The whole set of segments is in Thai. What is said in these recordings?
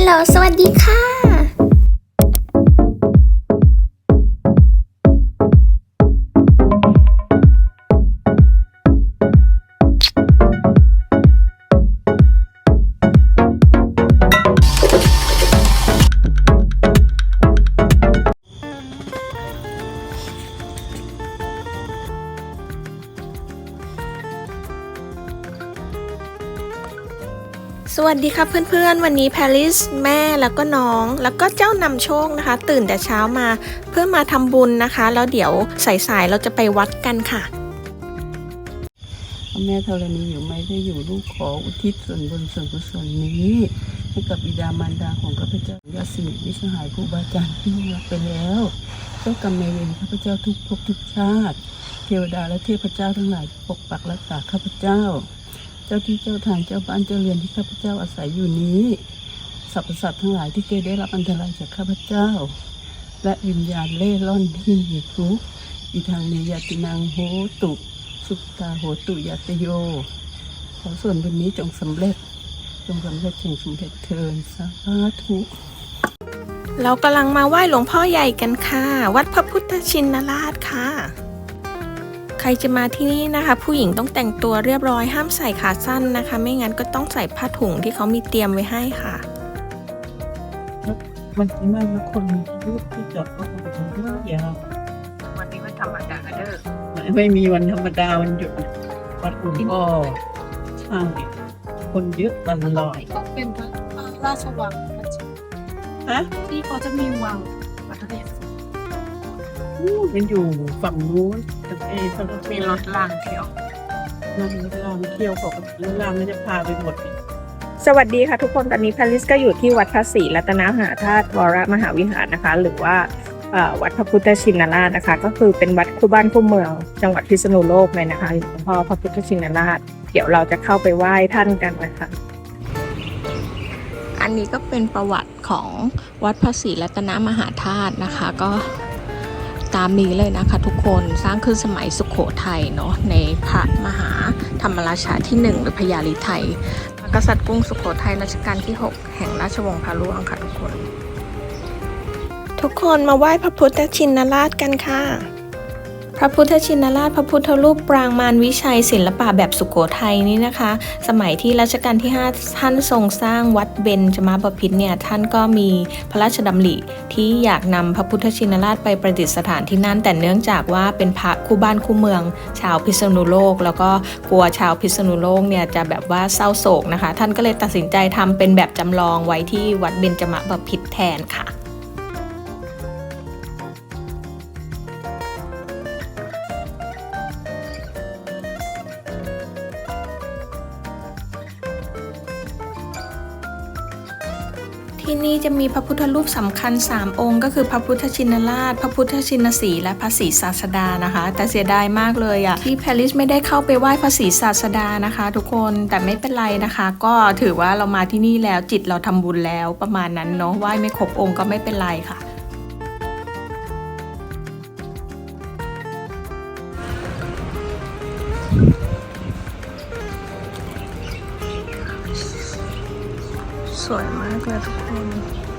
ลโหล สวัสดีค่ะ วัสดีครับเพื่อนๆ วันนี้แพร i สแม่แล้วก็น้อง แล้วก็เจ้านำโชคนะคะ ตื่นแต่เช้ามาเพื่อมาทำบุญนะคะ แล้วเดี๋ยวสายๆเราจะไปวัดกันค่ะแม่ธรณีอยู่ไหมได้อยู่ลูกขออุทิศส่วนบุญส่วนกุศลนี้ ให้กับบิดามารดาของข้าพเจ้าญาติสนิทมิตรสหายครูบาอาจารย์ที่ล่วงลับไปแล้วเจ้ากรรมนายเวรข้าพเจ้าทุกภพทุกชาติ เทวดาและเทพเจ้าทั้งหลายปกปักรักษาข้าพเจ้า จ้าที่เจ้าทางเจ้าบ้านเจ้าเรือนที่ข้าพเจ้าอาศัยอยู่นี้สรรพสัตว์ทั้งหลายที่เคยได้รับอันตรายจากข้าพเจ้า และวิญญาณเล่ร่อนที่มีทุกข์อีทางเนยตินังโหตุสุตตาโหตุยัตโย ขอส่วนบุญนี้จงสำเร็จ จงสำเร็จจงสำเร็จเทินสาธุเรากำลังมาไหว้หลวงพ่อใหญ่กันค่ะ วัดพระพุทธชินราชค่ะ ใครจะมาที่นี่นะคะ ผู้หญิงต้องแต่งตัวเรียบร้อยห้ามใส่ขาสั้นนะคะ ไม่งั้นก็ต้องใส่ผ้าถุงที่เขามีเตรียมไว้ให้ค่ะวันนี้มันละคนยุคที่จอดก็คงเป็นเรื่องยาววันนี้มันธรรมดาเด้อไม่มีวันธรรมดาวันหยุดวัดหลวงพ่อใช่คนเยอะตลอดก็เป็นพระราชวังฮะที่เขาจะมีวังประเทศอู้มันอยู่ฝั่งนู้นแต่ เอ้ฝั่งมีรถรางเที่ยวนั่งรถรางเที่ยวปกติรถรางไม่จะพาไปหมดสวัสดีค่ะทุกคนตอนนี้แพรลิสก็อยู่ที่วัดพระศรีรัตนมหาธาตุวรมหาวิหารนะคะ หรือว่าเอ่อวัดพระพุทธชินราชนะคะ ก็คือเป็นวัดคู่บ้านคู่เมือง จังหวัดพิษณุโลกเลยนะคะหลวงพ่อพระพุทธชินราช เดี๋ยวเราจะเข้าไปไหว้ท่านกันนะคะ อันนี้ก็เป็นประวัติของวัดพระศรีรัตนมหาธาตุนะคะ ก็ ตามนี้เลยนะคะทุกคนสร้างขึ้นสมัยสุขโขทัยเนาะในพระมหาธรรมราชาที่ 1 หรือพญาลิไทยกษัตริย์กรุงสุขโขทัยรัชกาลที่ 6 แห่งราชวงศ์พระร่วงค่ะทุกคน ทุกคนมาไหว้พระพุทธชินราชกันค่ะ พระพุทธชินราชพระพุทธรูปปรางมารวิชัยศิลปะแบบสุโขทัยนี่นะคะ สมัยที่รัชกาลที่ 5 ท่านทรงสร้างวัดเบญจมาบพิตรเนี่ยท่านก็มีพระราชดำริที่อยากนำพระพุทธชินราชไปประดิษฐานที่นั่น แต่เนื่องจากว่าเป็นพระคู่บ้านคู่เมือง ชาวพิษณุโลก แล้วก็กลัวชาวพิษณุโลกเนี่ยจะแบบว่าเศร้าโศกนะคะ ท่านก็เลยตัดสินใจทำเป็นแบบจำลองไว้ที่วัดเบญจมาบพิตรแทนค่ะ ที่นี่จะมีพระพุทธรูปสำคัญ 3 องค์ ก็คือพระพุทธชินราช พระพุทธชินสีและพระศรีศาสดานะคะ แต่เสียดายมากเลยอะที่แพรลิสไม่ได้เข้าไปไหว้พระศรีศาสดานะคะ ทุกคนแต่ไม่เป็นไรนะคะ ก็ถือว่าเรามาที่นี่แล้วจิตเราทำบุญแล้วประมาณนั้นเนาะไหว้ไม่ครบองค์ก็ไม่เป็นไรค่ะ ว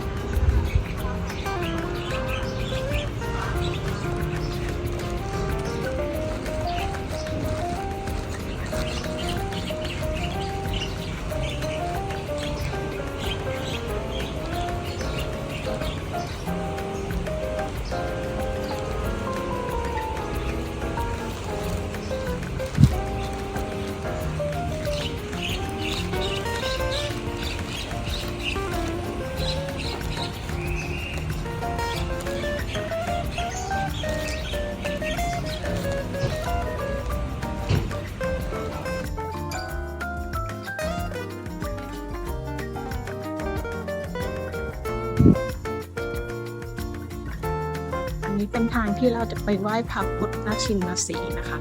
ที่เราจะไปไหว้พระพุทธชินสีนะคะ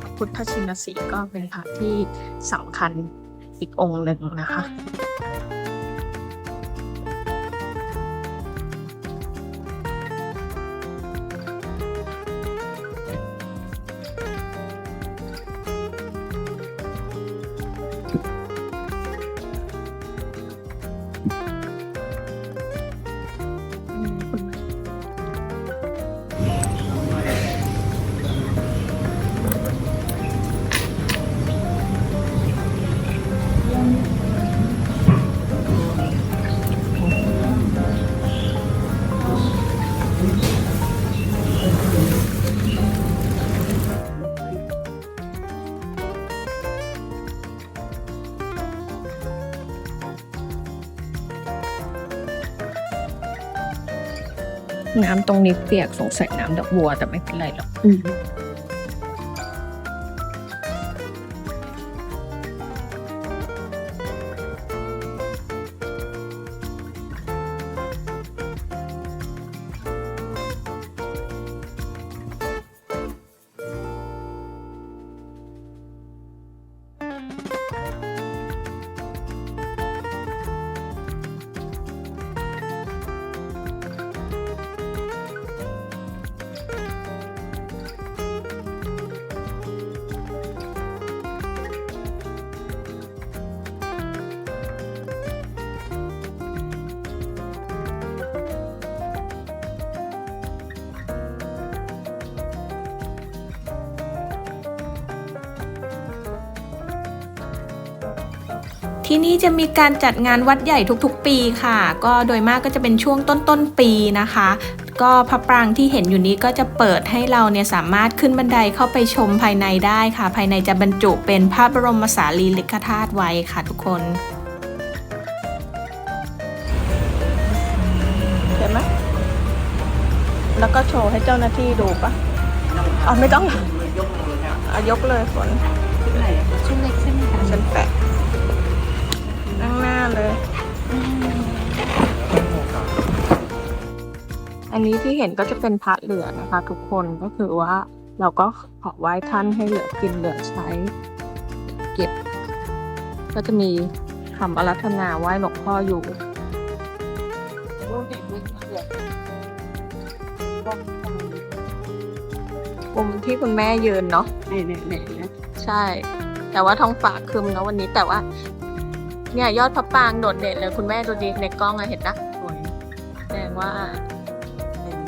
พระพุทธชินสีก็เป็นพระที่สำคัญอีกองค์หนึ่งนะคะ น้ำตรงนี้เปียกสงสัยน้ำดอกบัวแต่ไม่เป็นไรหรอก ที่นี่จะมีการจัดงานวัดใหญ่ทุกๆ ปีค่ะ ก็โดยมากก็จะเป็นช่วงต้นๆปีนะคะ ก็พระปรางที่เห็นอยู่นี้ก็จะเปิดให้เราเนี่ยสามารถขึ้นบันไดเข้าไปชมภายในได้ค่ะ ภายในจะบรรจุเป็นพระบรมสารีริกธาตุไว้ค่ะทุกคนเห็นไหมแล้วก็โชว์ให้เจ้าหน้าที่ดูปะอ๋อไม่ต้องอายกเลยฝนชุดเล็กใช่ไหมคะฉันแปะนั่งหน้า เลย อันนี้ที่เห็นก็จะเป็นพระเหลือนะคะ ทุกคนก็คือว่าเราก็ขอไหว้ท่านให้เหลือกินเหลือใช้ เก็บ ก็จะมีคำอารัธนาไหว้หลวงพ่ออยู่มุมที่คุณแม่ยืนเนาะเนี่ยเนี่ยเนี่ยเนี่ยใช่ แต่ว่าท้องฟ้าครึมนะวันนี้แต่ว่า เนี่ยยอดพระปรางโดดเด่นเลยคุณแม่ดูดีในกล้องอะเห็นนะสวยแสดงว่า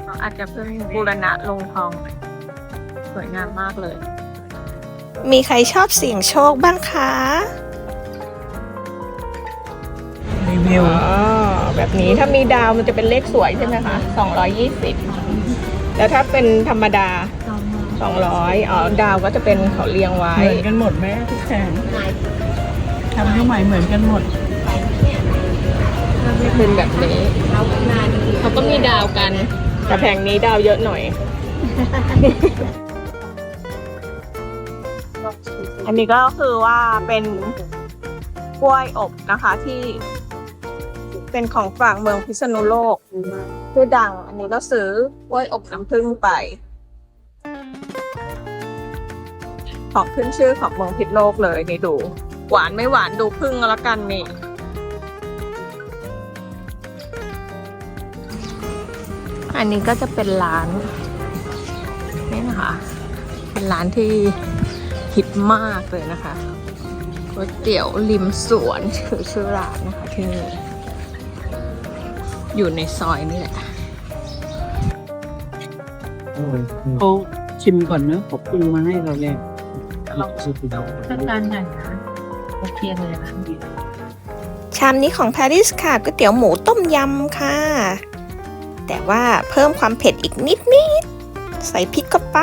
เขาอาจจะเพิ่งบูรณะลงทอง สวยงามมากเลย มีใครชอบเสี่ยงโชคบ้างคะรีวิวอ๋อแบบนี้ถ้ามีดาวมันจะเป็นเลขสวยใช่ไหมคะสองร้อยยี่สิบแล้วถ้าเป็นธรรมดาสองร้อยอ๋อดาวก็จะเป็นเขาเรียงไว้เหมือนกันหมดแม่ทุกแผง ทำเครื่องหมายเหมือนกันหมด เป็นแบบนี้เขาก็มีดาวกันแต่แผงนี้ดาวเยอะหน่อย อันนี้ก็คือว่าเป็นกล้วยอบนะคะที่ เป็นของฝากเมืองพิษณุโลกชื่อดัง อันนี้ก็ซื้อกล้วยอบน้ำผึ้งไป ของขึ้นชื่อของเมืองพิษโลกเลยนี่ดู หวานไม่หวานดูพึ่งแล้วกันนี่อันนี้ก็จะเป็นร้านนี่นะคะเป็นร้านที่ฮิตมากเลยนะคะก๋วยเตี๋ยวริมสวนคือชื่อร้านนะคะที่นี่อยู่ในซอยนี่แหละเขาชิมก่อนเนอะผมปรุงมาให้เราเลยถ้าจานใหญ่นะ โอเคเลยนะชามนี้ของ Paris ค่ะก๋วยเตี๋ยวหมูต้มยำค่ะ แต่ว่าเพิ่มความเผ็ดอีกนิดนิดใส่พริกเข้าไป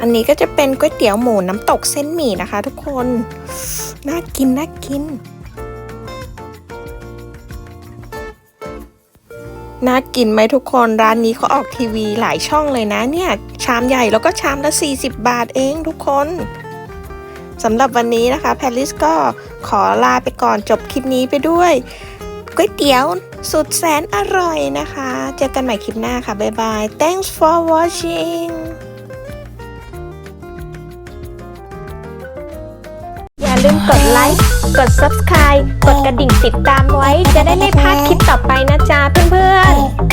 อันนี้ก็จะเป็นก๋วยเตี๋ยวหมูน้ำตกเส้นหมี่นะคะทุกคน น่ากิน น่ากิน น่ากินไหมทุกคนร้านนี้เขาออกทีวีหลายช่องเลยนะเนี่ย ชามใหญ่แล้วก็ชามละ 40 บาทเองทุกคนสำหรับวันนี้นะคะแพลิสก็ขอลาไปก่อนจบคลิปนี้ไปด้วยก๋วยเตี๋ยวสุดแสนอร่อยนะคะ เจอกันใหม่คลิปหน้าค่ะ บ๊ายบาย thanks for watching ค์ กด subscribe กดกระดิ่งติดตามไว้ จะได้ไม่พลาดคลิปต่อไปนะจ๊ะเพื่อนๆ